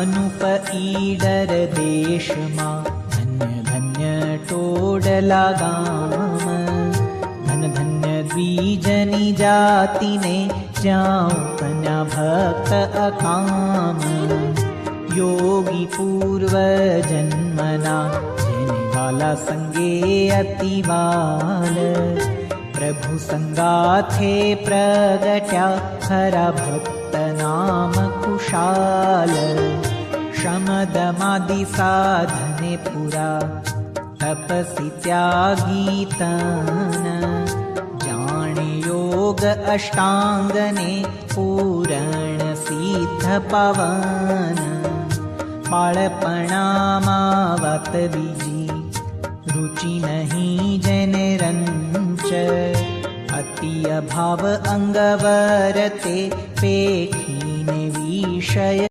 अनुप ईडर देशमा धन्य धन्य टोडला गाम धन धन्य द्विजनी जातिने ज्यां कन्या भक्त अकाम। योगी पूर्व जन्मना जेने वाला संगे अति बाल प्रभु संगाथे प्रगट्या खरा भक्त नाम कुशाल शमदमादि साधने पुरा। तपसि त्यागी तन। जाणे योग अष्टाङ्गने पूरण पवन। बाळपणामावत बीजी रुचि नहीं जन रंच अति अभाव अंगवरते पेखीने विषय